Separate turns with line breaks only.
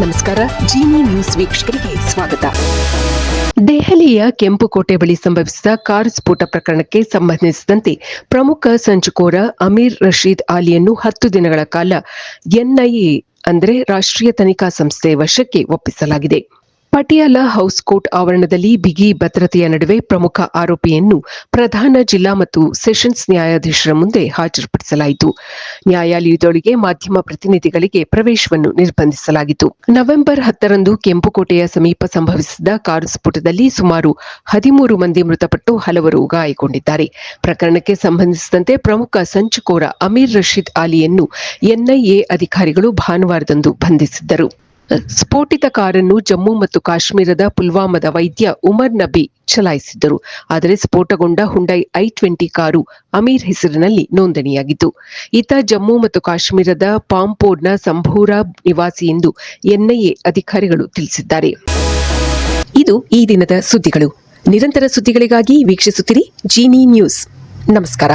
ನಮಸ್ಕಾರ ಜಿನಿ ನ್ಯೂಸ್ ವೀಕ್ಷಕರಿಗೆ ಸ್ವಾಗತ. ದೆಹಲಿಯ ಕೆಂಪುಕೋಟೆ ಬಳಿ ಸಂಭವಿಸಿದ ಕಾರು ಸ್ಫೋಟ ಪ್ರಕರಣಕ್ಕೆ ಸಂಬಂಧಿಸಿದಂತೆ ಪ್ರಮುಖ ಸಂಚುಕೋರ ಅಮೀರ್ ರಶೀದ್ ಆಲಿಯನ್ನು ಹತ್ತು ದಿನಗಳ ಕಾಲ ಎನ್ಐಎ ಅಂದರೆ ರಾಷ್ಟ್ರೀಯ ತನಿಖಾ ಸಂಸ್ಥೆ ವಶಕ್ಕೆ ಒಪ್ಪಿಸಲಾಗಿದೆ. ಪಟಿಯಾಲ ಹೌಸ್ ಕೋರ್ಟ್ ಆವರಣದಲ್ಲಿ ಬಿಗಿ ಭದ್ರತೆಯ ನಡುವೆ ಪ್ರಮುಖ ಆರೋಪಿಯನ್ನು ಪ್ರಧಾನ ಜಿಲ್ಲಾ ಮತ್ತು ಸೆಷನ್ಸ್ ನ್ಯಾಯಾಧೀಶರ ಮುಂದೆ ಹಾಜರುಪಡಿಸಲಾಯಿತು. ನ್ಯಾಯಾಲಯದೊಳಗೆ ಮಾಧ್ಯಮ ಪ್ರತಿನಿಧಿಗಳಿಗೆ ಪ್ರವೇಶವನ್ನು ನಿರ್ಬಂಧಿಸಲಾಗಿತ್ತು. ನವೆಂಬರ್ ಹತ್ತರಂದು ಕೆಂಪುಕೋಟೆಯ ಸಮೀಪ ಸಂಭವಿಸಿದ ಕಾರು ಸ್ಫೋಟದಲ್ಲಿ ಸುಮಾರು ಹದಿಮೂರು ಮಂದಿ ಮೃತಪಟ್ಟು ಹಲವರು ಗಾಯಗೊಂಡಿದ್ದಾರೆ. ಪ್ರಕರಣಕ್ಕೆ ಸಂಬಂಧಿಸಿದಂತೆ ಪ್ರಮುಖ ಸಂಚುಕೋರ ಅಮೀರ್ ರಶೀದ್ ಆಲಿಯನ್ನು ಎನ್ಐಎ ಅಧಿಕಾರಿಗಳು ಭಾನುವಾರದಂದು ಬಂಧಿಸಿದ್ದರು. ಸ್ಫೋಟಿತ ಕಾರನ್ನು ಜಮ್ಮು ಮತ್ತು ಕಾಶ್ಮೀರದ ಪುಲ್ವಾಮಾದ ವೈದ್ಯ ಉಮರ್ ನಬಿ ಚಲಾಯಿಸಿದ್ದರು. ಆದರೆ ಸ್ಫೋಟಗೊಂಡ Hyundai I twenty car Amir ಹೆಸರಿನಲ್ಲಿ ನೋಂದಣಿಯಾಗಿತ್ತು. ಈತ ಜಮ್ಮು ಮತ್ತು ಕಾಶ್ಮೀರದ ಪಾಂಪೋರ್ನ ಸಂಭೂರ ನಿವಾಸಿ ಎಂದು ಎನ್ಐಎ ಅಧಿಕಾರಿಗಳು ತಿಳಿಸಿದ್ದಾರೆ. ಇದು ಈ ದಿನದ ಸುದ್ದಿಗಳು. ನಿರಂತರ ಸುದ್ದಿಗಳಿಗಾಗಿ ವೀಕ್ಷಿಸುತ್ತಿರಿ ಜೀನಿ ನ್ಯೂಸ್. ನಮಸ್ಕಾರ.